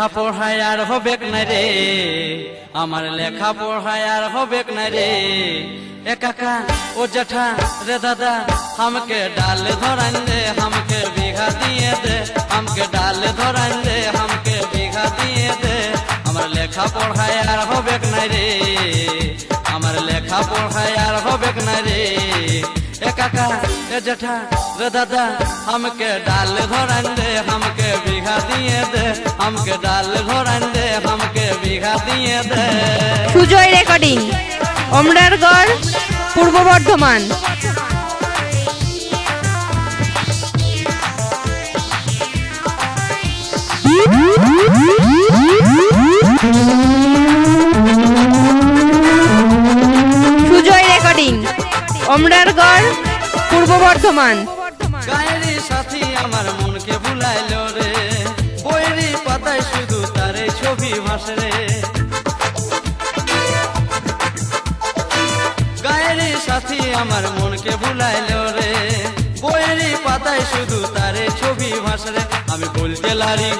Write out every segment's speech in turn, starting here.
লেখা পড়ায় আর হবেক না রে। আমার লেখা পড়ায় আর হবেক না রে। একাকা ও জেঠা রে দাদা আমাকে ডাল ধরান দে আমাকে বিঘা দিয়ে দে। আমাকে ডাল ধরান দে আমাকে বিঘা দিয়ে দে। আমার লেখা পড়ায় আর হবেক না রে। আমার লেখা পড়ায় আর হবে না রে। এ কাকা এ জেঠা রে দাদা हमके डाल धरान दे हमके बीघा दिए दे हमके डाल धरान दे हमके बीघा दिए दे সুজয় রেকর্ডিং অমরারগড় পূর্ব বর্ধমান সুজয় রেকর্ডিং অমরারগড় পূর্ব বর্ধমান। সাথী আমার মনকে ভুলাইলো রে। বইয়েরই পাতায় শুধু তারে ছবি ভাসে রে গায়েরি সাথী আমার মনকে ভুলাইলো রে। বইয়েরই পাতায় শুধু তারে ছবি ভাসে আমি বলতে লারি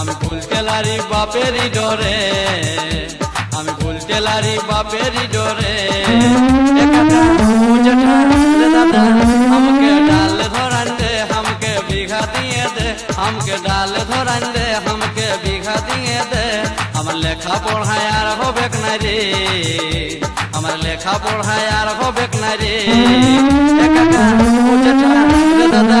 আমি বলতে লারি বাপেরই ডরে। আমি গুলটেলারি বাপেরই ডরে। দাদা, আমাকে ডাল ধরান দে, আমাকে বিঘা দিয়ে দে, আমাকে ডাল ধরান দে, আমাকে বিঘা দিয়ে দে। আমার লেখা পড়ায় আর হবে না রে আমার লেখা পড়ায় আর হবে না রে দাদা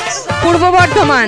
পূর্ব বর্ধমান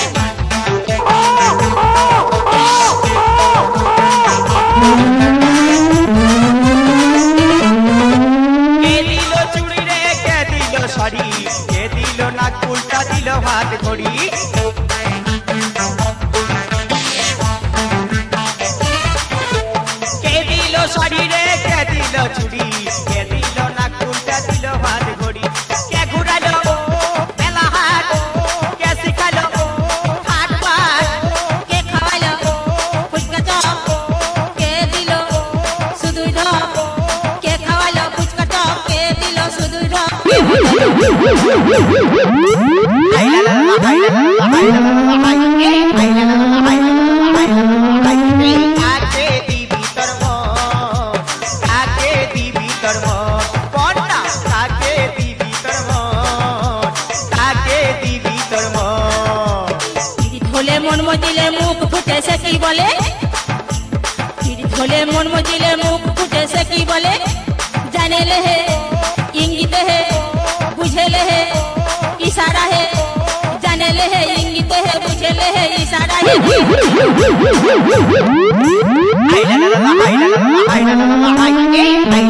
মন মজিলে মুখ ফুটে সে কি বলে পিড়িত হলে মন মজিলে মুখ ফুটে সে কি বলে জানে লে হে ইঙ্গিত হে বুঝে লে হে ইশারা হে জানে লে হে ইঙ্গিত হে বুঝে লে হে ইশারা হে কাকে